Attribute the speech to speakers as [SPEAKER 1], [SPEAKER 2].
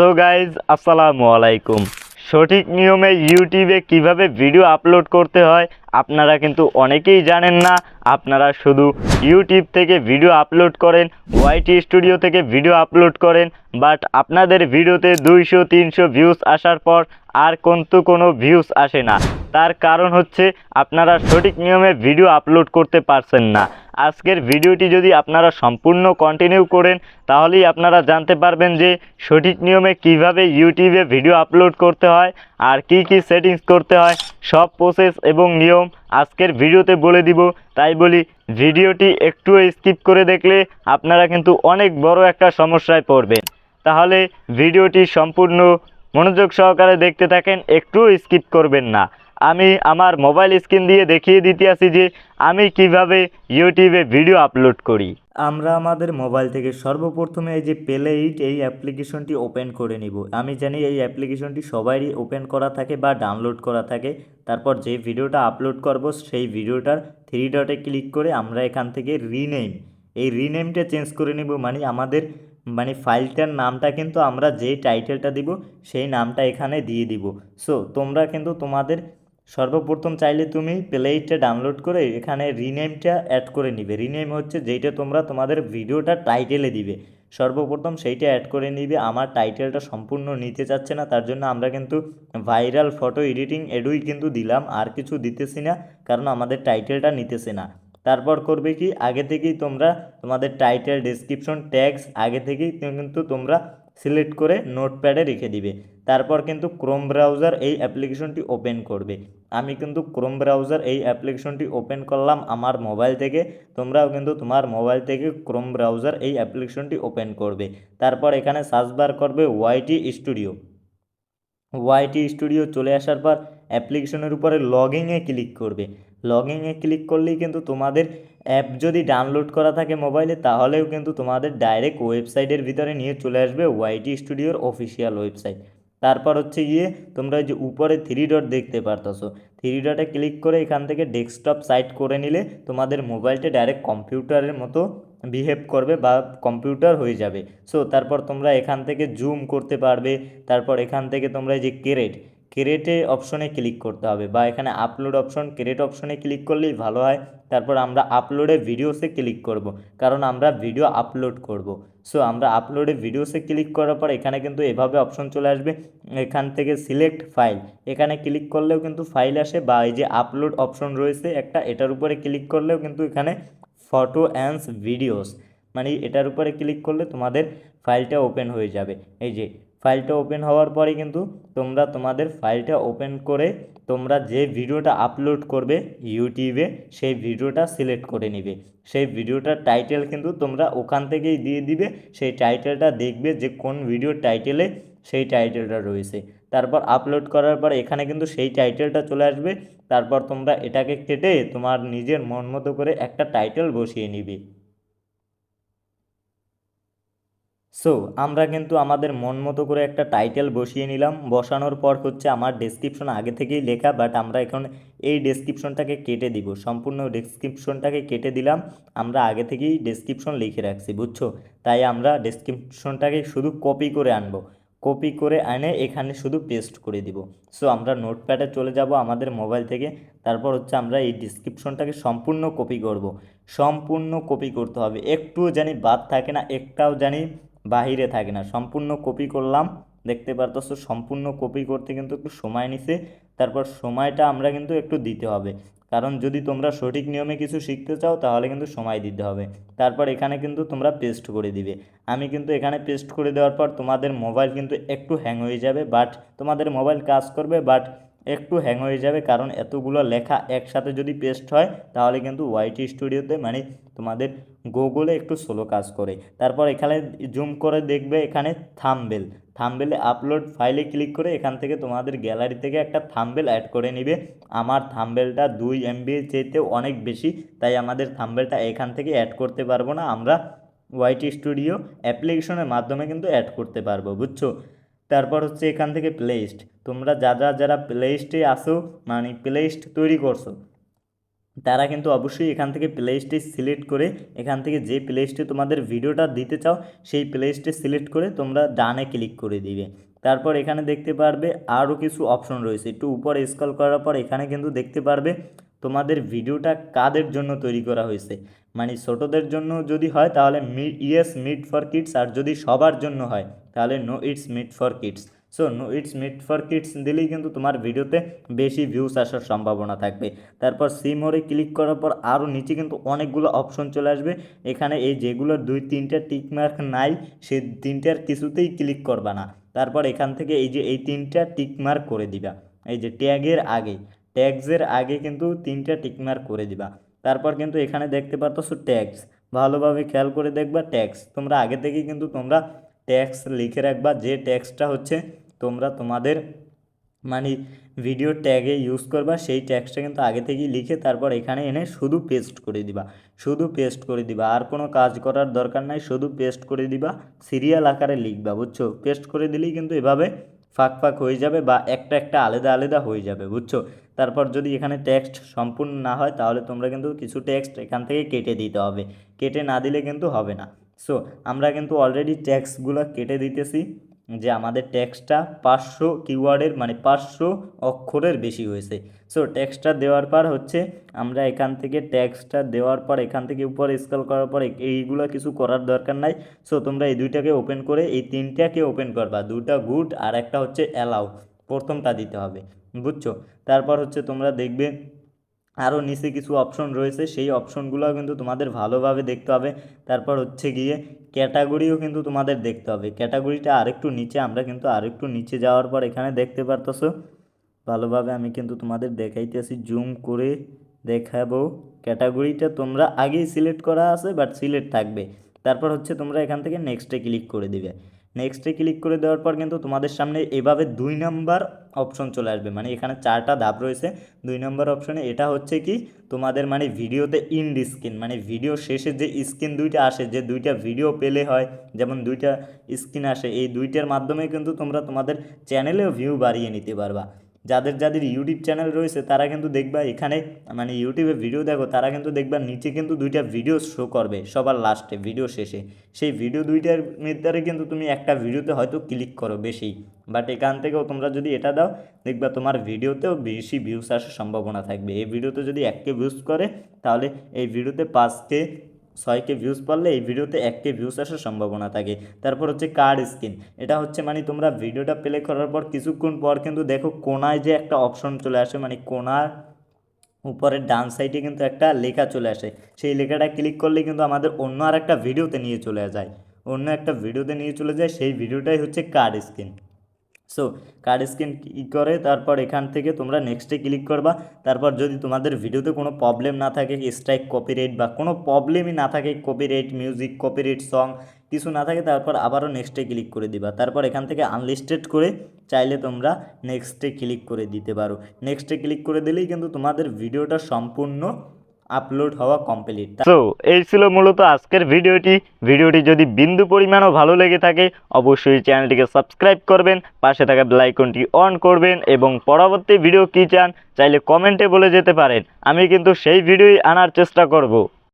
[SPEAKER 1] So guys আসসালামু আলাইকুম। সঠিক নিয়মে ইউটিউবে কীভাবে ভিডিও আপলোড করতে হয়, আপনারা কিন্তু অনেকেই জানেন না। আপনারা শুধু ইউটিউব থেকে ভিডিও আপলোড করেন ওয়াইটি স্টুডিও থেকে ভিডিও আপলোড করেন বাট আপনাদের ভিডিওতে দুইশো, তিনশো ভিউজ আসার পর আর কিন্তু কোনো ভিউজ আসে না। তার কারণ হচ্ছে আপনারা সঠিক নিয়মে ভিডিও আপলোড করতে পারছেন না। আজকের ভিডিওটি যদি আপনারা সম্পূর্ণ কন্টিনিউ করেন, তাহলেই আপনারা জানতে পারবেন যে সঠিক নিয়মে কীভাবে ইউটিউবে ভিডিও আপলোড করতে হয়, আর কি কি সেটিংস করতে হয়, সব প্রসেস এবং নিয়ম আজকের ভিডিওতে বলে দিব। তাই বলি ভিডিওটি একটু স্কিপ করে দেখলে আপনারা কিন্তু অনেক বড় একটা সমস্যায় পড়বেন। তাহলে ভিডিওটি সম্পূর্ণ মনোযোগ সহকারে দেখতে থাকেন, একটু স্কিপ করবেন না। আমি আমার মোবাইল স্ক্রিন দিয়ে দেখিয়ে দিতে আসি যে আমি কীভাবে ইউটিউবে ভিডিও আপলোড করি। আমরা আমাদের মোবাইল থেকে সর্বপ্রথমে এই যে পেলে ইট এই অ্যাপ্লিকেশনটি ওপেন করে নিব। আমি জানি এই অ্যাপ্লিকেশনটি সবারই ওপেন করা থাকে বা ডাউনলোড করা থাকে। তারপর যে ভিডিওটা আপলোড করব, সেই ভিডিওটার থ্রি ডটে ক্লিক করে আমরা এখান থেকে রিনেম এই রিনেমটা চেঞ্জ করে নিব মানে আমাদের মানে ফাইলটার নামটা কিন্তু আমরা যে টাইটেলটা দিব, সেই নামটা এখানে দিয়ে দিব। সো তোমরা কিন্তু তোমাদের সর্বপ্রথম চাইলে তুমি প্লেইটটা ডাউনলোড করে এখানে রিনেমটা অ্যাড করে নিবে। রিনেম হচ্ছে যেইটা তোমরা তোমাদের ভিডিওটা টাইটেলে দিবে। সর্বপ্রথম সেইটা অ্যাড করে নিবে। আমার টাইটেলটা সম্পূর্ণ নিতে চাচ্ছে না, তার জন্য আমরা কিন্তু ভাইরাল ফটো এডিটিং এডুই কিন্তু দিলাম, আর কিছু দিতেছি না, কারণ আমাদের টাইটেলটা নিতেছে না। তারপর করবে কি? আগে থেকেই তোমরা তোমাদের টাইটেল ডেসক্রিপশন ট্যাগস আগে থেকেই কিন্তু তোমরা সিলেক্ট করে নোটপ্যাডে রেখে দিবে। তারপর কিন্তু ক্রোম ব্রাউজার এই অ্যাপ্লিকেশনটি ওপেন করবে। আমি কিন্তু ক্রোম ব্রাউজার এই অ্যাপ্লিকেশনটি ওপেন করলাম আমার মোবাইল থেকে। তোমরাও কিন্তু তোমার মোবাইল থেকে ক্রোম ব্রাউজার এই অ্যাপ্লিকেশনটি ওপেন করবে। তারপর এখানে সার্চ বার করবে ওয়াইটি স্টুডিও। ওয়াইটি স্টুডিও চলে আসার পর অ্যাপ্লিকেশনের উপরে লগিংয়ে ক্লিক করবে। লগিংয়ে ক্লিক করলেই কিন্তু তোমাদের অ্যাপ যদি ডাউনলোড করা থাকে মোবাইলে তাহলেও কিন্তু তোমাদের ডাইরেক্ট ওয়েবসাইটের ভিতরে নিয়ে চলে আসবে ওয়াইটি স্টুডিওর অফিসিয়াল ওয়েবসাইট তারপর হচ্ছে গিয়ে, তোমরা যে উপরে থ্রি ডট দেখতে পারতেছো। থ্রি ডটে ক্লিক করে এখান থেকে ডেস্কটপ সাইট করে নিলে তোমাদের মোবাইলটা ডাইরেক্ট কম্পিউটারের মতো বিহেভ করবে বা কম্পিউটার হয়ে যাবে। সো তারপর তোমরা এখান থেকে জুম করতে পারবে। তারপর এখান থেকে তোমরা যে কেরেট ক্রেটে অপশনে ক্লিক করতে হবে বা এখানে আপলোড অপশন ক্রেট অপশনে ক্লিক করলেই ভালো হয়। তারপর আমরা আপলোডে ভিডিওসে ক্লিক করব, কারণ আমরা ভিডিও আপলোড করব। সো আমরা আপলোডে ভিডিওসে ক্লিক করার পর এখানে কিন্তু এভাবে অপশন চলে আসবে। এখান থেকে সিলেক্ট ফাইল এখানে ক্লিক করলেও কিন্তু ফাইল আসে বা এই যে আপলোড অপশন রয়েছে একটা, এটার উপরে ক্লিক করলেও কিন্তু এখানে ফটো অ্যান্ডস ভিডিওস মানে এটার উপরে ক্লিক করলে তোমাদের ফাইলটা ওপেন হয়ে যাবে। এই যে ফাইলটা ওপেন হওয়ার পরে কিন্তু তোমরা তোমাদের ফাইলটা ওপেন করে তোমরা যে ভিডিওটা আপলোড করবে ইউটিউবে, সেই ভিডিওটা সিলেক্ট করে নিবে। সেই ভিডিওটার টাইটেল কিন্তু তোমরা ওখান থেকেই দিয়ে দিবে, সেই টাইটেলটা দেখবে যে কোন ভিডিওর টাইটেলে সেই টাইটেলটা রয়েছে। তারপর আপলোড করার পর এখানে কিন্তু সেই টাইটেলটা চলে আসবে। তারপর তোমরা এটাকে কেটে তোমার নিজের মন মতো করে একটা টাইটেল বসিয়ে নিবে। সো আমরা কিন্তু আমাদের মন মতো করে একটা টাইটেল বসিয়ে নিলাম। বসানোর পর হচ্ছে আমার ডেসক্রিপশন আগে থেকেই লেখা বাট আমরা এখন এই ডেসক্রিপশনটাকে কেটে দিব। সম্পূর্ণ ডেসক্রিপশনটাকে কেটে দিলাম। আমরা আগে থেকেই ডেসক্রিপশন লিখে রাখছি, বুঝছ? তাই আমরা ডেসক্রিপশনটাকে শুধু কপি করে আনব। কপি করে এনে এখানে শুধু পেস্ট করে দিব। সো আমরা নোটপ্যাডে চলে যাব আমাদের মোবাইল থেকে। তারপর হচ্ছে আমরা এই ডিসক্রিপশনটাকে সম্পূর্ণ কপি করব। সম্পূর্ণ কপি করতে হবে। একটুও জানি বাদ থাকে না, একটাও জানি বাহিরে থাকে না। সম্পূর্ণ কপি করলাম, দেখতে পারতেছো সম্পূর্ণ কপি করতে কিন্তু একটু সময় নিছে। তারপর সময়টা আমরা কিন্তু একটু দিতে হবে। কারণ যদি তোমরা সঠিক নিয়মে কিছু শিখতে চাও, তাহলে কিন্তু সময় দিতে হবে। তারপর এখানে কিন্তু তোমরা পেস্ট করে দিবে। আমি কিন্তু এখানে পেস্ট করে দেওয়ার পর তোমাদের মোবাইল কিন্তু একটু হ্যাং হয়ে যাবে বাট তোমাদের মোবাইল কাজ করবে বাট একটু হ্যাং হয়ে যাবে, কারণ এতগুলো লেখা একসাথে যদি পেস্ট হয়, তাহলে কিন্তু ওয়াইটি স্টুডিওতে মানে তোমাদের গুগলে একটু স্লো কাজ করে। তারপর এখানে জুম করে দেখবে এখানে থামবেল থামবেলে আপলোড ফাইলে ক্লিক করে এখান থেকে তোমাদের গ্যালারি থেকে একটা থামবেল অ্যাড করে নিবে। আমার থামবেলটা দুই এমবি চেয়েতেও অনেক বেশি, তাই আমাদের থামবেলটা এখান থেকে অ্যাড করতে পারব না। আমরা ওয়াইটি স্টুডিও অ্যাপ্লিকেশনের মাধ্যমে কিন্তু অ্যাড করতে পারব, বুঝছ? তারপর হচ্ছে এখান থেকে প্লেলিস্ট তোমরা যারা যারা প্লেলিস্টে আসো মানে প্লেলিস্ট তৈরি করছ, তারা কিন্তু অবশ্যই এখান থেকে প্লেলিস্টে সিলেক্ট করে এখান থেকে যে প্লেলিস্টে তোমাদের ভিডিওটা দিতে চাও, সেই প্লেলিস্টে সিলেক্ট করে তোমরা ডানে ক্লিক করে দিবে। তারপর এখানে দেখতে পারবে আরও কিছু অপশন রয়েছে। একটু উপরে স্ক্রল করার পর এখানে কিন্তু দেখতে পারবে তোমাদের ভিডিওটা কাদের জন্য তৈরি করা হয়েছে? মানে ছোটদের জন্য যদি হয়, তাহলে ইয়েস মিট ফর কিডস আর যদি সবার জন্য হয়, তাহলে no it's made for kids so no it's made for kids দিলেই কিন্তু তোমার ভিডিওতে বেশি ভিউস আসার সম্ভাবনা থাকবে। তারপর সি মোড়ে ক্লিক করার পর আরও নিচে কিন্তু অনেকগুলো অপশন চলে আসবে। এখানে এই যেগুলো দুই, তিনটা টিকমার্ক নাই, সে তিনটার কিছুতেই ক্লিক করবা না। তারপর এখান থেকে এই যে, এই তিনটা টিকমার্ক করে দিবা। এই যে ট্যাগের আগে। ট্যাগসের আগে কিন্তু তিনটা টিক মার্ক করে দিবা। তারপর কিন্তু এখানে দেখতে পারতেছো ট্যাক্স। ভালোভাবে খেয়াল করে দেখবা ট্যাক্স। তোমরা আগে থেকেই কিন্তু তোমরা ট্যাক্স লিখে রাখবা। যে ট্যাক্সটা হচ্ছে তোমরা তোমাদের মানে ভিডিও ট্যাগে ইউজ করবা, সেই ট্যাক্সটা কিন্তু আগে থেকেই লিখে তারপর এখানে এনে শুধু পেস্ট করে দিবা। শুধু পেস্ট করে দিবা। আর কোনো কাজ করার দরকার নাই। শুধু পেস্ট করে দিবা। সিরিয়াল আকারে লিখবা, বুঝছ? পেস্ট করে দিলেই কিন্তু এভাবে ফাঁক ফাঁক হয়ে যাবে বা একটা একটা আলাদা আলাদা হয়ে যাবে, বুঝছ? তারপর যদি এখানে টেক্সট সম্পূর্ণ না হয়, তাহলে তোমরা কিন্তু কিছু টেক্সট এখান থেকে কেটে দিতে হবে। কেটে না দিলে কিন্তু হবে না। সো আমরা কিন্তু অলরেডি ট্যাক্সগুলো কেটে দিতেছি। যে আমাদের ট্যাক্সটা পাঁচশো কিওয়ার্ডের মানে পাঁচশো অক্ষরের বেশি হয়েছে। সো ট্যাক্সটা দেওয়ার পর হচ্ছে আমরা এখান থেকে ট্যাক্সটা দেওয়ার পর, এখান থেকে উপরে স্ক্রল করার পর এই- এইগুলো কিছু করার দরকার নাই। সো তোমরা এই দুইটাকে ওপেন করে এই তিনটাকে ওপেন করবা। দুটা গুড আর একটা হচ্ছে অ্যালাউ প্রথমটা দিতে হবে। বুঝছ? তারপর হচ্ছে তোমরা দেখবে আরও নিচে কিছু অপশন রয়েছে, সেই অপশনগুলো কিন্তু তোমাদের ভালোভাবে দেখতে হবে। তারপর হচ্ছে গিয়ে ক্যাটাগরিও কিন্তু তোমাদের দেখতে হবে। ক্যাটাগরিটা আরেকটু নিচে, আমরা কিন্তু আরেকটু নিচে যাওয়ার পর এখানে দেখতে পারতেছো। ভালোভাবে আমি কিন্তু তোমাদের দেখাইতেছি জুম করে দেখাবো। ক্যাটাগরিটা তোমরা আগেই সিলেক্ট করা আছে বাট সিলেক্ট থাকবে। তারপর হচ্ছে তোমরা এখান থেকে নেক্সটে ক্লিক করে দিবে। নেক্সটে ক্লিক করে দেওয়ার পর কিন্তু তোমাদের সামনে এভাবে দুই নাম্বার অপশন চলে আসবে। মানে এখানে চারটা ধাপ রয়েছে। দুই নম্বর অপশনে এটা হচ্ছে কি, তোমাদের মানে ভিডিওতে ইন্ড স্ক্রিন মানে ভিডিও শেষে যে স্ক্রিন দুইটা আসে, যে দুইটা ভিডিও পেলে হয়, যেমন দুইটা স্ক্রিন আসে, এই দুইটার মাধ্যমে কিন্তু তোমরা তোমাদের চ্যানেলেও ভিউ বাড়িয়ে নিতে পারবা। যাদের যাদের ইউটিউব চ্যানেল রয়েছে, তারা কিন্তু দেখবা এখানে মানে ইউটিউবে ভিডিও দেখো, তারা কিন্তু দেখবা নিচে কিন্তু দুইটা ভিডিও শো করবে, সবার লাস্টে ভিডিও শেষে। সেই ভিডিও দুইটার মধ্যে কিন্তু তুমি একটা ভিডিওতে হয়তো ক্লিক করো বেশি। বাট এখান থেকেও তোমরা যদি এটা দাও, দেখবা তোমার ভিডিওতেও বেশি ভিউস আসার সম্ভাবনা থাকবে। এই ভিডিওতে যদি এককে ভিউজ করে, তাহলে এই ভিডিওতে পাঁচকে ছয়কে ভিউজ পড়লে এই ভিডিওতে এককে ভিউজ আসার সম্ভাবনা থাকে। তারপর হচ্ছে কার্ড স্ক্রিন এটা হচ্ছে মানে তোমরা ভিডিওটা প্লে করার পর কিছুক্ষণ পর কিন্তু দেখো কোনায় যে একটা অপশন চলে আসে মানে কোনার উপরের ডান সাইডে কিন্তু একটা লেখা চলে আসে। সেই লেখাটা ক্লিক করলে কিন্তু আমাদের অন্য আর একটা ভিডিওতে নিয়ে চলে যায়। অন্য একটা ভিডিওতে নিয়ে চলে যায়, সেই ভিডিওটাই হচ্ছে card screen so card screen কী করে, তারপর এখান থেকে তোমরা নেক্সটে ক্লিক করবা। তারপর যদি তোমাদের ভিডিওতে কোনো প্রবলেম না থাকে স্ট্রাইক কপিরাইট বা কোনো প্রবলেমই না থাকে কপিরাইট মিউজিক কপিরাইট সং কিছু না থাকে, তারপর আবারও নেক্সটে ক্লিক করে দিবা। তারপর এখান থেকে আনলিস্টেড করে চাইলে তোমরা নেক্সটে ক্লিক করে দিতে পারো। নেক্সটে ক্লিক করে দিলেই কিন্তু তোমাদের ভিডিওটা সম্পূর্ণ আপলোড হওয়া কমপ্লিট তো এই ছিল মূলত আজকের ভিডিওটি। ভিডিওটি যদি বিন্দু পরিমাণও ভালো লেগে থাকে, অবশ্যই চ্যানেলটিকে সাবস্ক্রাইব করবেন, পাশে থাকা বেল আইকনটি অন করবেন এবং পরবর্তী ভিডিও কী চান, চাইলে কমেন্টে বলে যেতে পারেন। আমি কিন্তু সেই ভিডিওই আনার চেষ্টা করব।